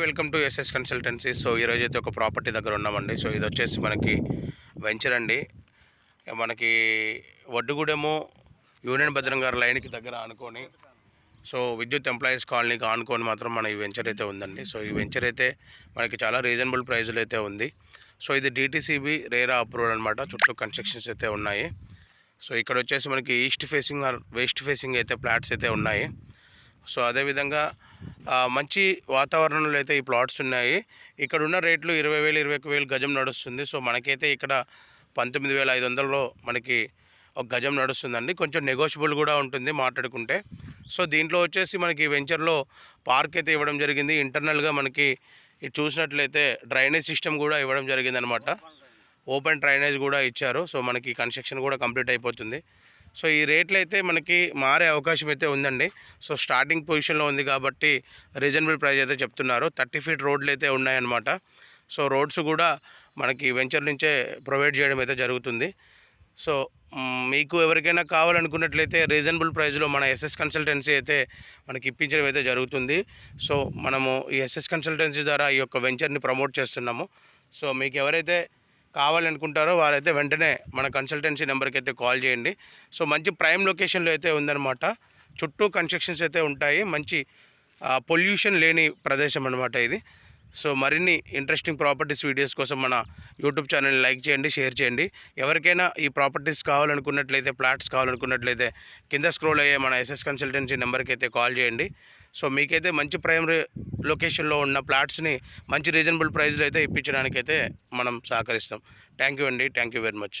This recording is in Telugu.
Welcome to SS consultancy. So ఈరోజు అయితే ఒక ప్రాపర్టీ దగ్గర ఉన్నామండి. సో ఇది వచ్చేసి మనకి వెంచర్ అండి. మనకి వడ్డుగూడెము యూనియన్ భద్రంగారు లైన్కి దగ్గర ఆనుకొని సో విద్యుత్ ఎంప్లాయీస్ కాలనీకి ఆనుకొని మాత్రం మన ఈ వెంచర్ అయితే ఉందండి. సో ఈ వెంచర్ అయితే మనకి చాలా రీజనబుల్ ప్రైజులు అయితే ఉంది. సో ఇది డిటీసీబీ రేరా అప్రూవల్ అనమాట చుట్టూ కన్స్ట్రక్షన్స్ అయితే ఉన్నాయి. సో ఇక్కడ వచ్చేసి మనకి east facing or west facing అయితే ప్లాట్స్ అయితే ఉన్నాయి. సో అదేవిధంగా మంచి వాతావరణంలో అయితే ఈ ప్లాట్స్ ఉన్నాయి. ఇక్కడ ఉన్న రేట్లు ఇరవై వేలు ఇరవై ఒక వేలు గజం నడుస్తుంది. సో మనకైతే ఇక్కడ పంతొమ్మిది వేల ఐదు వందలలో మనకి ఒక గజం నడుస్తుందండి. కొంచెం నెగోషియబుల్ కూడా ఉంటుంది మాట్లాడుకుంటే. సో దీంట్లో వచ్చేసి మనకి వెంచర్లో పార్క్ అయితే ఇవ్వడం జరిగింది. ఇంటర్నల్గా మనకి చూసినట్లయితే డ్రైనేజ్ సిస్టమ్ కూడా ఇవ్వడం జరిగింది అనమాట ఓపెన్ డ్రైనేజ్ కూడా ఇచ్చారు. సో మనకి కన్స్ట్రక్షన్ కూడా కంప్లీట్ అయిపోతుంది. సో ఈ రేట్లు అయితే మనకి మారే అవకాశం అయితే ఉందండి. సో స్టార్టింగ్ పొజిషన్లో ఉంది కాబట్టి రీజనబుల్ ప్రైస్ అయితే చెప్తున్నారు. థర్టీ ఫీట్ రోడ్లు అయితే ఉన్నాయన్నమాట. సో రోడ్స్ కూడా మనకి వెంచర్ నుంచే ప్రొవైడ్ చేయడం అయితే జరుగుతుంది. సో మీకు ఎవరికైనా కావాలనుకున్నట్లయితే రీజనబుల్ ప్రైస్లో మన ఎస్ఎస్ కన్సల్టెన్సీ అయితే మనకి ఇప్పించడం అయితే జరుగుతుంది. సో మనము ఈ ఎస్ఎస్ కన్సల్టెన్సీ ద్వారా ఈ యొక్క వెంచర్ని ప్రమోట్ చేస్తున్నాము. సో మీకు ఎవరైతే కావాలనుకుంటారో వారైతే వెంటనే మన కన్సల్టెన్సీ నెంబర్కి అయితే కాల్ చేయండి. సో మంచి ప్రైమ్ లొకేషన్లో అయితే ఉందన్నమాట. చుట్టూ కన్స్ట్రక్షన్స్ అయితే ఉంటాయి. మంచి పొల్యూషన్ లేని ప్రదేశం అనమాట ఇది. సో మరిన్ని ఇంట్రెస్టింగ్ ప్రాపర్టీస్ వీడియోస్ కోసం మన యూట్యూబ్ ఛానల్ని లైక్ చేయండి షేర్ చేయండి. ఎవరికైనా ఈ ప్రాపర్టీస్ కావాలనుకున్నట్లయితే ప్లాట్స్ కావాలనుకున్నట్లయితే కింద స్క్రోల్ అయ్యే మన ఎస్ఎస్ కన్సల్టెన్సీ నెంబర్కి అయితే కాల్ చేయండి. సో మీకైతే మంచి ప్రైమ్ లొకేషన్లో ఉన్న ప్లాట్స్ని మంచి రీజనబుల్ ప్రైస్లో అయితే ఇప్పించడానికి అయితే మనం సహకరిస్తాం. థ్యాంక్ యూ అండి. Thank you very much